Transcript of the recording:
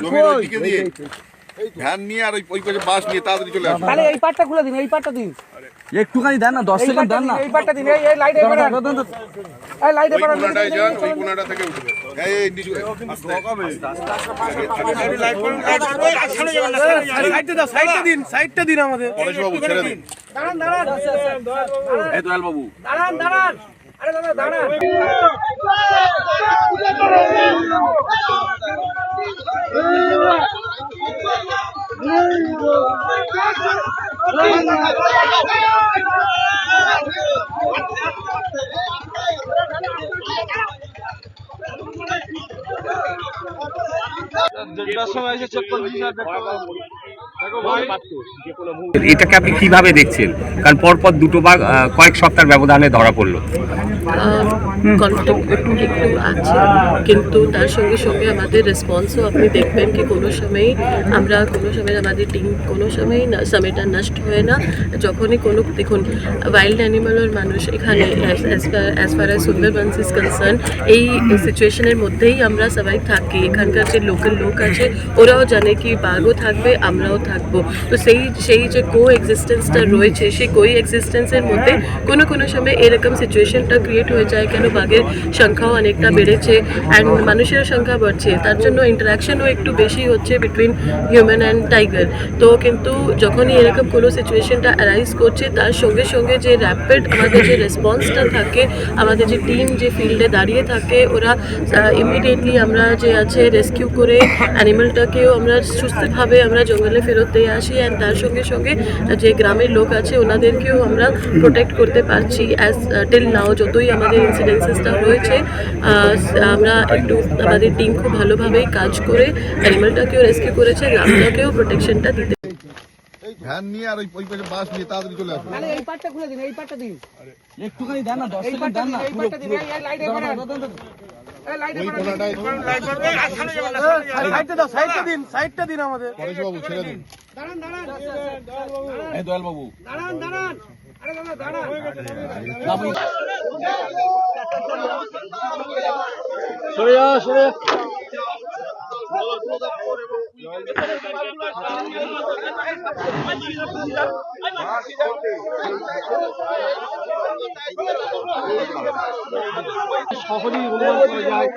জমির ওইদিকে দিয়ে ভ্যান নিয়ে আর ওই ওই পাশে বাস নিয়ে তাড়াতাড়ি চলে আসুন তাহলে এই পাটটা খুলে দিন এই পাটটা দিন একটুখানি দেন না দশ সেকেন্ড দেন দিন না এই পাটটা দিন এই এই লাইট এই লাইট ওই এবার ওই কোনাটা থেকে উঠবে এই এই নিচু সাইডটা দাও সাইডটা দিন সাইডটা দিন আমাদের পরেশবাবু ছেড়ে দিন দাঁড়ান দাঁড়ান এই দয়াল বাবু দাঁড়ান দাঁড়ান আরে দাদা দাঁড়ান আচ্ছা, দেড়টার সময় এসে চেক করে দিয়েছি এটাকে আপনি কীভাবে দেখছেন? কারণ পরপর দুটো বাঘ কয়েক সপ্তাহের ব্যবধানে ধরা পড়ল। কনফ্লিক্ট একটু আছে, কিন্তু তার সঙ্গে সঙ্গে আমাদের রেসপন্সও আপনি দেখবেন কি কোনো সময়ই আমরা কোনো সময় আমাদের টিম কোনো সময়ই না, সময়টা নষ্ট হয় না। যখনই কোনো, দেখুন ওয়াইল্ড অ্যানিমালের মানুষ এখানে as far as Sundarbans is concern এই সিচুয়েশনের মধ্যেই আমরা সবাই থাকি। এখানকার যে লোকাল লোক আছে, ওরাও জানে কি বাঘও থাকবে, আমরাও থাকব। তো সেই সেই যে কো এক্সিস্টেন্সটা রয়েছে, সেই কো এক্সিস্টেন্সের মধ্যে কোনো কোনো সময় এরকম সিচুয়েশনটা ক্রিয়েট হয়ে যায় কেন? বাঘের সংখ্যাও অনেকটা বেড়েছে অ্যান্ড মানুষের সংখ্যা বাড়ছে। তার জন্য ইন্টারাকশনও একটু বেশি হচ্ছে বিটুইন হিউম্যান অ্যান্ড টাইগার তো কিন্তু যখনই এরকম কোনো সিচুয়েশনটা অ্যারাইজ করছে, তার সঙ্গে সঙ্গে যে র্যাপিড আমাদের যে রেসপন্সটা থাকে, আমাদের যে টিম যে ফিল্ডে দাঁড়িয়ে থাকে, ওরা ইমিডিয়েটলি আমরা যে আছে রেস্কিউ করে অ্যানিমেলটাকেও আমরা সুস্থভাবে আমরা জঙ্গলে ফেরত দিয়ে আসি অ্যান্ড তার সঙ্গে সঙ্গে যে গ্রামের লোক আছে ওনাদেরকেও আমরা প্রোটেক্ট করতে পারছি। অ্যাজ টিল নাও যতই আমাদের ইনসিডেন্সেসটা রয়েছে আমরা একটু আমাদের টিম খুব ভালোভাবেই কাজ করে অ্যানিমেলটাকেও রেস্কিউ করেছে গ্রামটাকেও প্রোটেকশনটা দিতে এই ভ্যান নিয়ে আর ওই ওই পাশে বাস নিয়ে তাড়াতাড়ি চলে আসুন তাহলে এই পাটটা খুলে দিন এই পাটটা দিন। একটুখানি দেন না দশ এই সেকেন্ড দেন না এই পাটটা দিন এই এই লাইট এবার ছেড়ে দাঁড়ান দাঁড়ান। এই দয়াল বাবু অনুমান করা যায়।